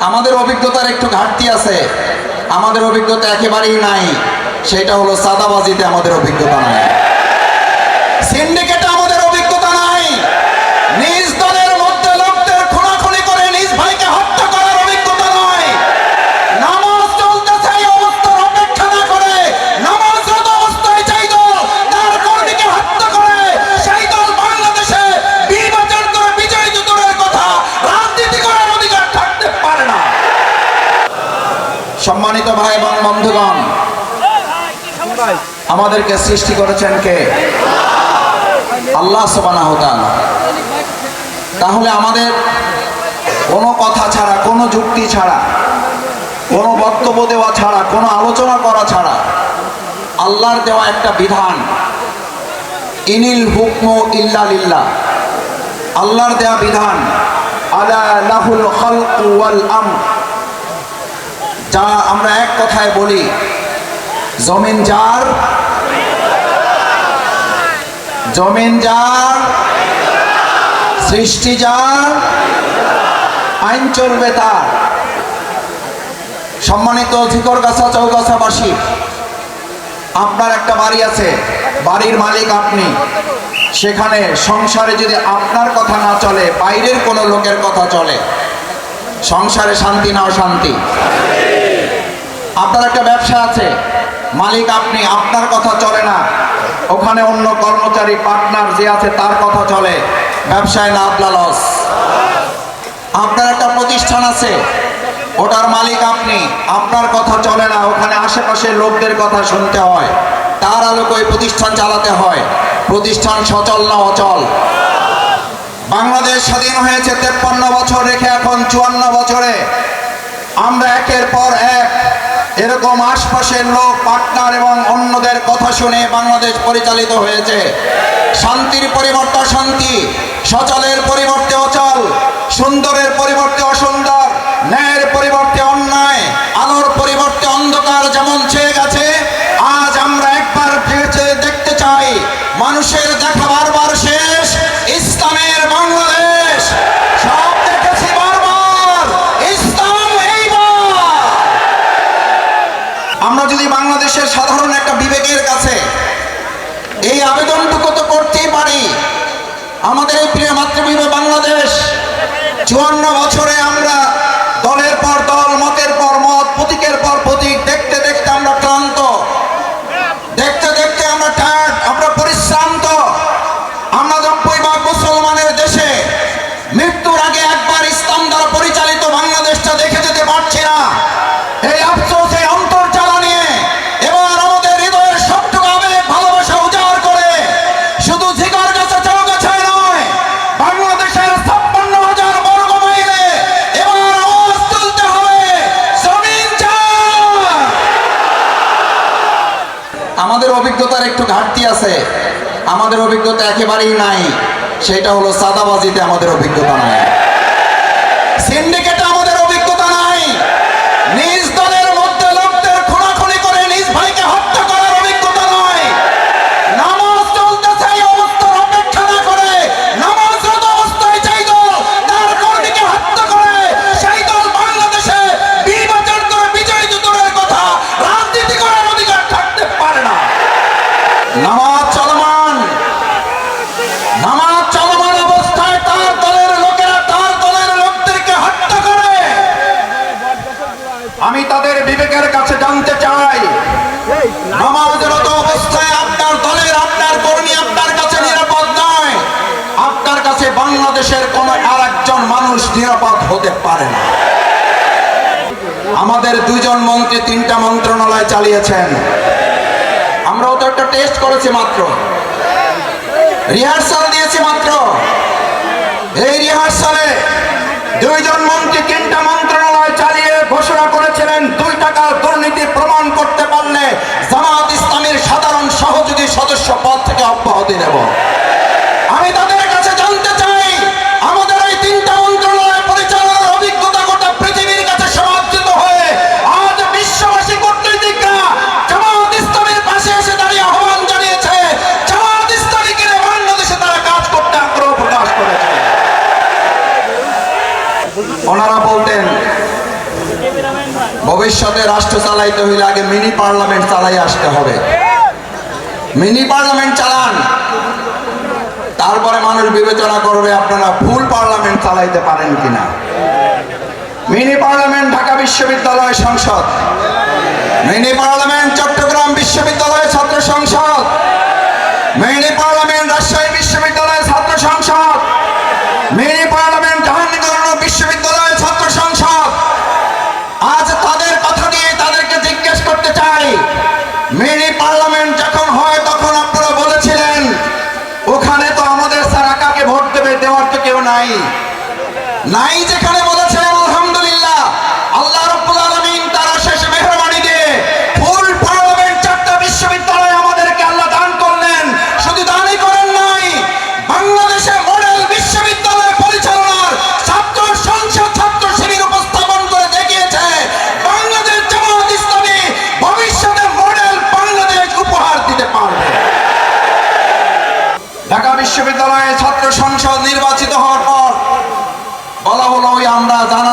আমাদের অভিজ্ঞতার একটু ঘাটতি আছে। আমাদের অভিজ্ঞতা একেবারেই নাই। সেটা হলো সাদাবাজিতে আমাদের অভিজ্ঞতা নাই। সিন্ডিকেটে আমাদেরকে সৃষ্টি করেছেন কে? আল্লাহ সুবহানাহু ওয়া তাহলে আমাদের কোনো কথা ছাড়া, কোনো যুক্তি ছাড়া, কোনো বক্তব্য দেওয়া ছাড়া, কোনো আলোচনা করা ছাড়া আল্লাহর দেওয়া একটা বিধান, ইনিল হুকম ইল্লা লিল্লাহ। আল্লাহর দেওয়া বিধান আমর। যা আমরা এক কথায় বলি, জমিন যার জমিন যার, সৃষ্টি যার, আইন চলবে তার। সম্মানিত ঝিকরগাছা চৌগাছাবাসী, আপনার একটা বাড়ি আছে, বাড়ির মালিক আপনি। সেখানে সংসারে যদি আপনার কথা না চলে, বাইরের কোনো লোকের কথা চলে, সংসারে শান্তি না অশান্তি আপনার একটা ব্যবসা আছে, মালিক আপনি, আপনার কথা চলে না ওখানে অন্য কর্মচারী পার্টনার যে আছে তার কথা চলে। ব্যবসায় না আপনার লস আপনার একটা প্রতিষ্ঠান আছে, ওটার মালিক আপনি। আপনার কথা চলে না, ওখানে আশেপাশের লোকদের কথা শুনতে হয়। তার আলোকে ওই প্রতিষ্ঠান চালাতে হয়। প্রতিষ্ঠান সচল না অচল। বাংলাদেশ স্বাধীন হয়েছে তেপ্পান্ন বছর রেখে এখন চুয়ান্ন বছরে আমরা একের পর এক এরকম আশপাশের লোক, পার্টনার এবং অন্যদের কথা শুনে বাংলাদেশ পরিচালিত হয়েছে। শান্তির পরিবর্তে শান্তি সচলের পরিবর্তে অচল, সুন্দরের পরিবর্তে অসুন্দর। এই আবেদনটুকু তো করতেই পারি। আমাদের এই প্রিয় মাতৃভূমি বাংলাদেশ চুয়ান্ন বছরে আমরা অভিজ্ঞতার একটু ঘাটতি আছে। আমাদের অভিজ্ঞতা একেবারেই নাই। সেটা হলো সাদাবাজিতে আমাদের অভিজ্ঞতা নাই। সিন্ডিকেটে বিবেকের কাছে জানতে চাই। নামাজরত অবস্থায় আপনার দলের আপনার কর্মী আপনার কাছে নিরাপদ নয়। আপনার কাছে বাংলাদেশের কোন আর একজন মানুষ নিরাপদ হতে পারে না। আমাদের দুইজন মন্ত্রী তিনটা মন্ত্রণালয় চালিয়েছেন। আমরাও তো একটা টেস্ট করেছি মাত্র। রিহার্সাল দিয়েছি মাত্র। এই রিহার্সালে দুইজন মন্ত্রী তিনটা মন্ত্রণালয় চালিয়ে ঘোষণা দুই টাকার দুর্নীতি প্রমাণ করতে পারলে ভবিষ্যতে রাষ্ট্র চালাইতে হইলে আগে মিনি পার্লামেন্ট চালাই আসতে হবে। মিনি পার্লামেন্ট চালান। তারপরে মানুষ বিবেচনা করবে আপনারা ফুল পার্লামেন্ট চালাইতে পারেন কিনা। মিনি পার্লামেন্ট ঢাকা বিশ্ববিদ্যালয় সংসদ। মিনি পার্লামেন্ট চট্টগ্রাম বিশ্ববিদ্যালয় ছাত্র সংসদ। মিনি পার্লামেন্ট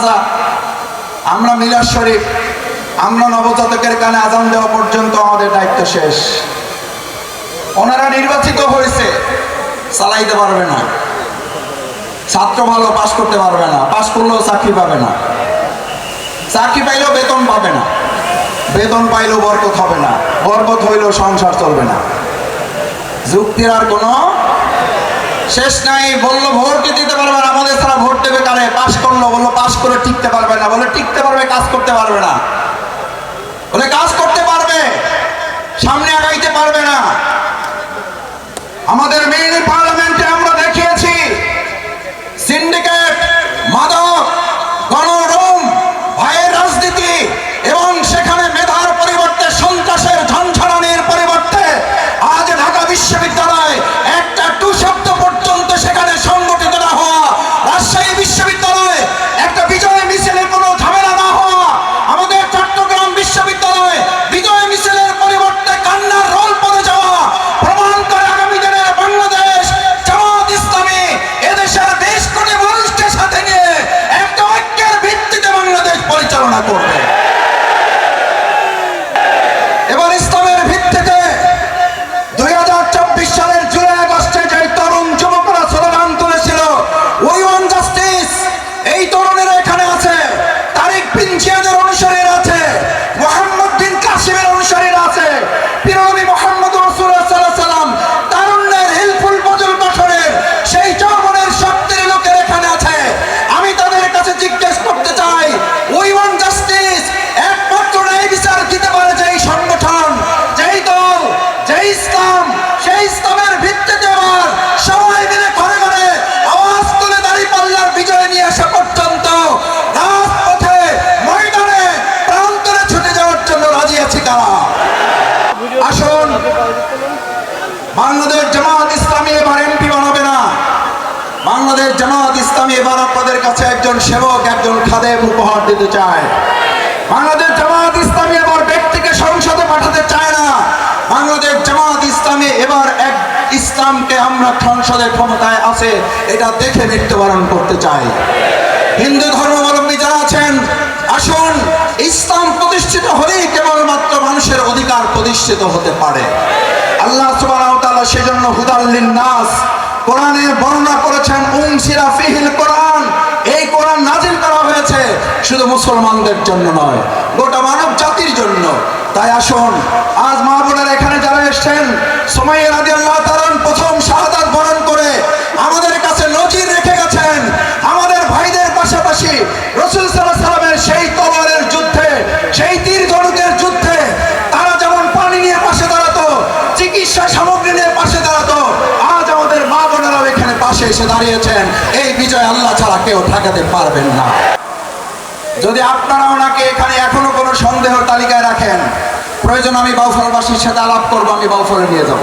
জানাজা আমরা মিলাদ শরীফ, আমরা নবজাতকের কানে আজান দেওয়া পর্যন্ত আমাদের দায়িত্ব শেষ। ওনারা নির্বাচিত হয়েছে চালাইতে পারবে না। ছাত্র ভালো পাশ করতে পারবে না, পাশ করলেও চাকরি পাবে না। চাকরি পাইলেও বেতন পাবে না। বেতন পাইলেও বরকত হবে না। বরকত হইলেও সংসার চলবে না। যুক্তির আর কোনো শেষ নাই, বলল, ভোটই দিতে পারবে না, আমাদের ছাড়া ভোট দেবে কারে? পাশ করল, বলল, পাশ করে টিকতে পারবে না। বলে টিকতে পারবে, কাজ করতে পারবে না। বলে, কাজ করতে পারবে, সামনে আগাইতে পারবে না। আমাদের মেয়েদের পরিচালনা করবে। সেবক একজন খাদেম উপহার দিতে চায়। বাংলাদেশ জামাত ইসলামী এবার ব্যক্তিকে সংসদে পাঠাতে চায় না। বাংলাদেশ জামাত ইসলামী এবার এক ইসলামকে আমরা সংসদের ক্ষমতায় আছে, এটা দেখে মৃত্যুবরণ করতে চাই। হিন্দু ধর্মাবলম্বী যারা আছেন, আসুন, ইসলাম প্রতিষ্ঠিত হলেই কেবলমাত্র মানুষের অধিকার প্রতিষ্ঠিত হতে পারে। আল্লাহ তাআলা সেজন্য হুদাল্লিন নাস কোরআনে বর্ণনা করেছেন উনসিরা ফিহিল কোরআন। এই কোরআন নাজিল করা হয়েছে শুধু মুসলমানদের জন্য নয়, গোটা মানব জাতির জন্য। তাই আসুন, আজ মা এখানে যারা এসেছেন সময় রাদিয়াল্লাহু কেউ ঠেকাতে পারবেন না। যদি আপনারা ওনাকে এখানে এখনও কোনো সন্দেহ তালিকায় রাখেন, প্রয়োজন আমি বাউফলবাসীর সাথে আলাপ করব, আমি বাউফলে নিয়ে যাব।